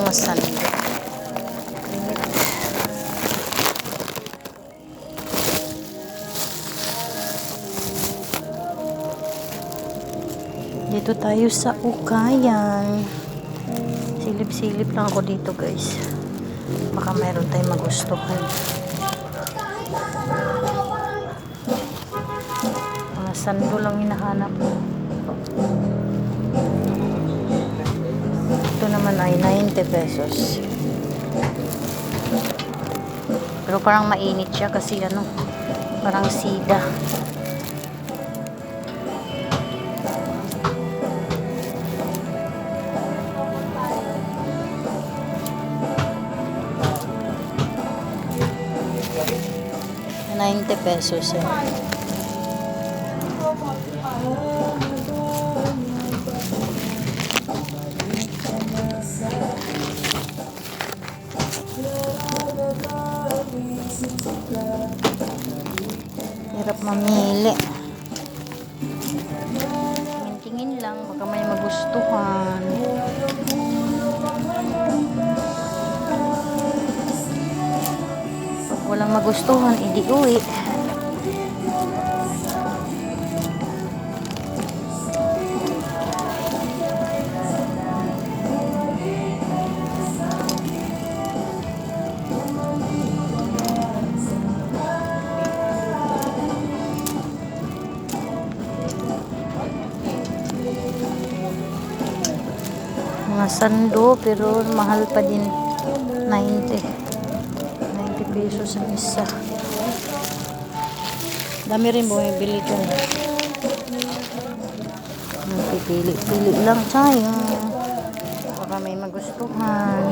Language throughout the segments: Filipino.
Mga sando. Dito tayo sa Ukayan. Silip-silip lang ako dito guys. Baka mayroon tayong magustuhan. Mga sando lang hinahanap ko. Naman ay 90 pesos. Pero parang mainit siya kasi ano, parang sida. Ninety pesos eh. Mamili. Tingin-tingin lang, baka may magustuhan. Pag walang magustuhan, idi uwi. Sando, pero mahal pa din. 90. 90 pesos ang isa. Dami rin bumibili dyan. Pipili-pili lang tayo. Baka may magustuhan.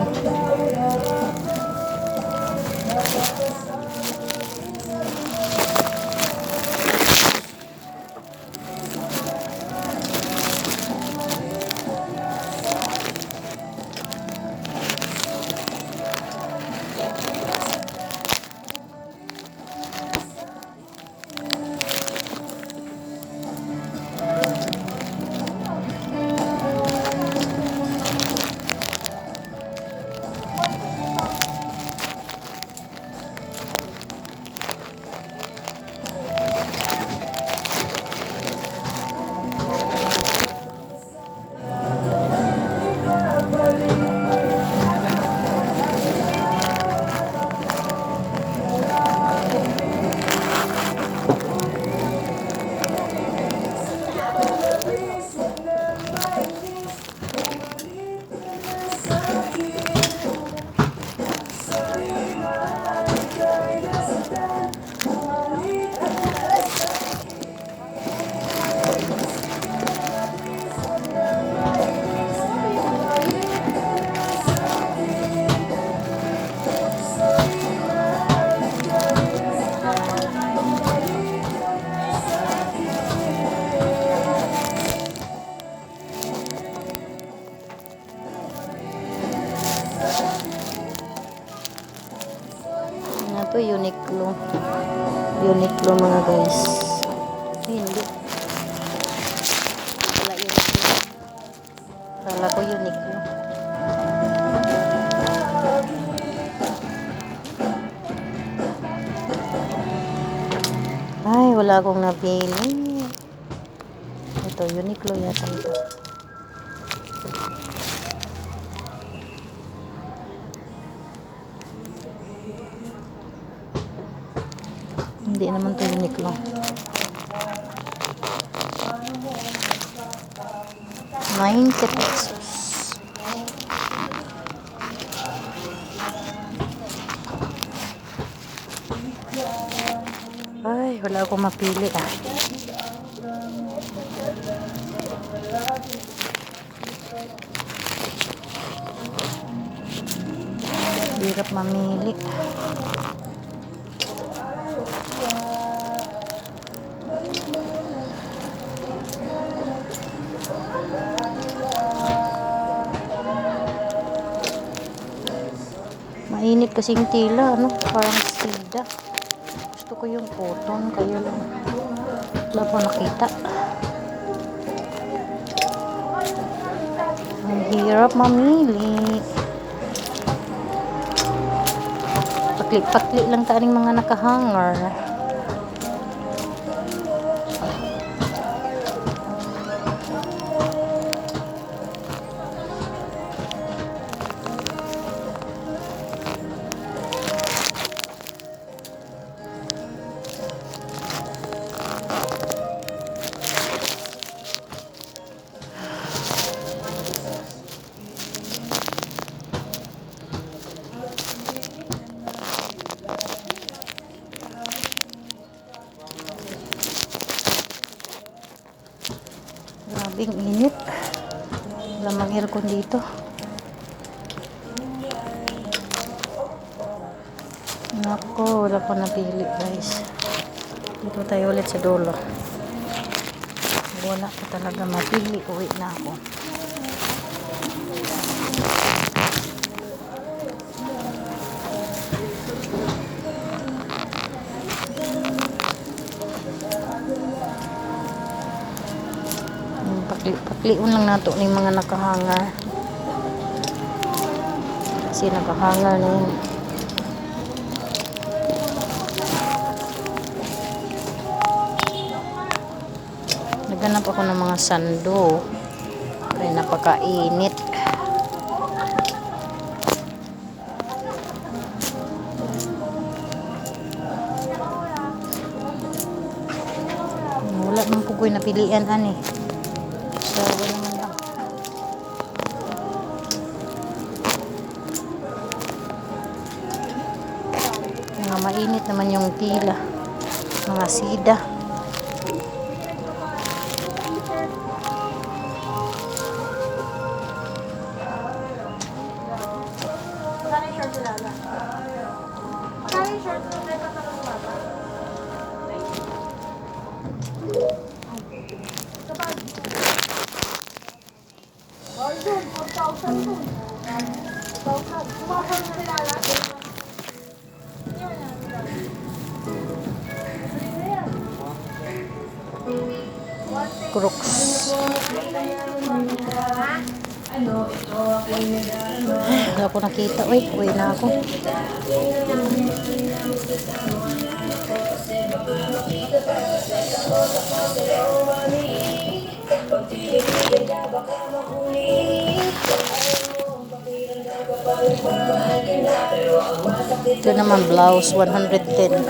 To? Uniqlo. Uniqlo mga guys. Ay, hindi. Wala Uniqlo. Kala ko Uniqlo. Ay, wala akong napili. Ito, Uniqlo yata ito. Hindi naman to Uniqlo. Ninety pesos. Ay, wala akong mapili ah. Hirap mamili. Mainit kasing tila, ano? Parang sida. Gusto ko yung cotton, kaya lang. Wala po nakita. Ang hirap mamili. Pakli-pakli lang taning mga nakahanger. Grabing init. Wala mang aircon dito. Nako, wala pa napili guys. Dito tayo ulit sa dulo. Wala pa talaga mapili. Uwi na ako. Pakliun lang nato ni mga nakahangar. Kasi nakahangar na yun. Naghanap ako ng mga sando. Ay, napakainit. Wala man po ko'y napilian, ani. So, wala man lang. Mga mainit naman yung tila. Mga sida. Dun, 4,000 dun. 4,000. Kumakon na nila lahat. Yun na, nila. Ano yan? Ito naman blouse 110. Ang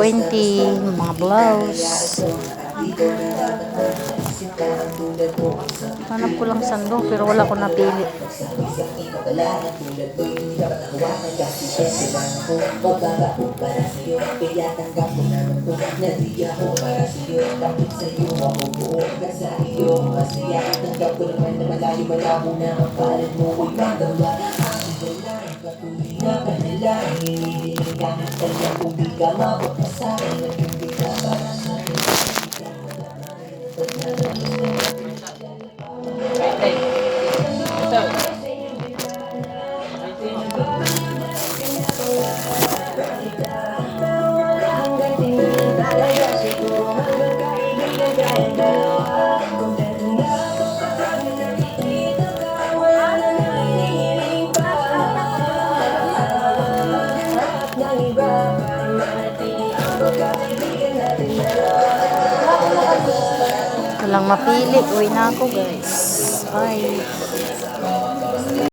120, mga blouse. Hanap ko lang sando pero wala ko napili. Dalay, patuloy na panalangin Hinihilingan ang talang kung di ka mapapasakit At hindi ka para Walang mapili. Uwi na ako guys. Bye.